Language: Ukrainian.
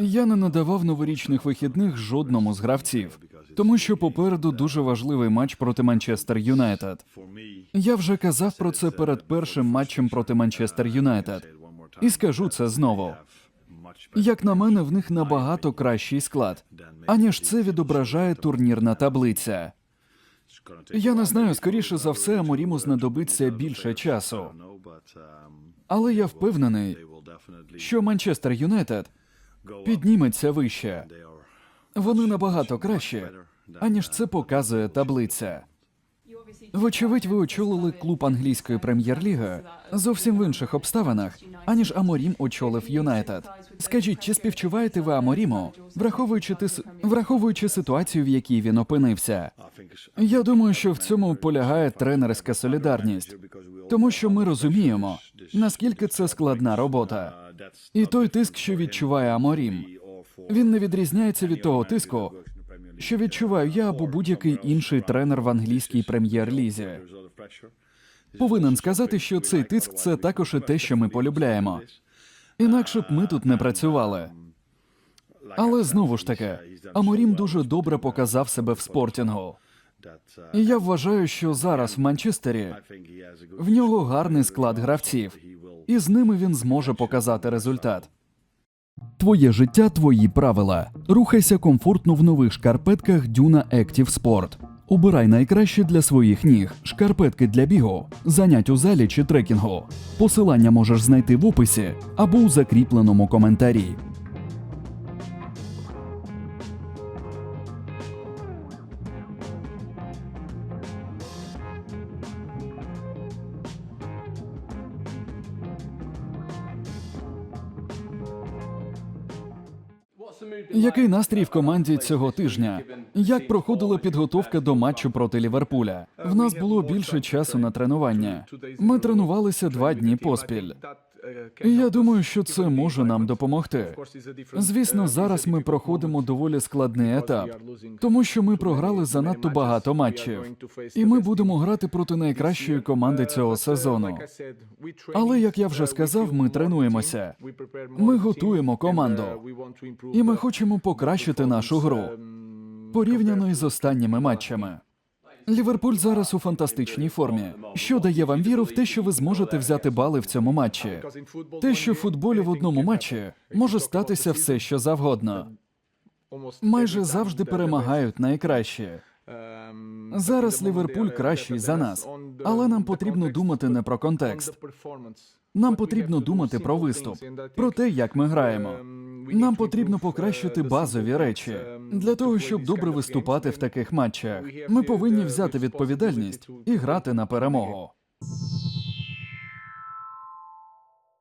Я не надавав новорічних вихідних жодному з гравців, тому що попереду дуже важливий матч проти Манчестер Юнайтед. Я вже казав про це перед першим матчем проти Манчестер Юнайтед. І скажу це знову. Як на мене, в них набагато кращий склад, аніж це відображає турнірна таблиця. Я не знаю, скоріше за все, Аморіму знадобиться більше часу. Але я впевнений, що Манчестер Юнайтед підніметься вище. Вони набагато краще, аніж це показує таблиця. Вочевидь, ви очолили клуб англійської прем'єр-ліги зовсім в інших обставинах, аніж Аморім очолив Юнайтед. Скажіть, чи співчуваєте ви Аморіму, враховуючи тис... враховуючи ситуацію, в якій він опинився? Я думаю, що в цьому полягає тренерська солідарність, тому що ми розуміємо, наскільки це складна робота. І той тиск, що відчуває Аморім, він не відрізняється від того тиску, що відчуваю я або будь-який інший тренер в англійській прем'єр-лізі. Повинен сказати, що цей тиск це також і те, що ми полюбляємо. Інакше б ми тут не працювали. Але знову ж таки, Аморім дуже добре показав себе в спортінгу. І я вважаю, що зараз в Манчестері в нього гарний склад гравців, і з ними він зможе показати результат. Твоє життя, твої правила. Рухайся комфортно в нових шкарпетках Duna Active Sport. Обирай найкраще для своїх ніг, шкарпетки для бігу, занять у залі чи трекінгу. Посилання можеш знайти в описі або у закріпленому коментарі. Який настрій в команді цього тижня? Як проходила підготовка до матчу проти Ліверпуля? В нас було більше часу на тренування. Ми тренувалися два дні поспіль. І я думаю, що це може нам допомогти. Звісно, зараз ми проходимо доволі складний етап, тому що ми програли занадто багато матчів, і ми будемо грати проти найкращої команди цього сезону. Але як я вже сказав, ми тренуємося. Ми готуємо команду, і ми хочемо покращити нашу гру порівняно із останніми матчами. Ліверпуль зараз у фантастичній формі, що дає вам віру в те, що ви зможете взяти бали в цьому матчі. Те, що в футболі в одному матчі може статися все, що завгодно. Майже завжди перемагають найкращі. Зараз Ліверпуль кращий за нас, але нам потрібно думати не про контекст. Нам потрібно думати про виступ, про те, як ми граємо. Нам потрібно покращити базові речі для того, щоб добре виступати в таких матчах. Ми повинні взяти відповідальність і грати на перемогу.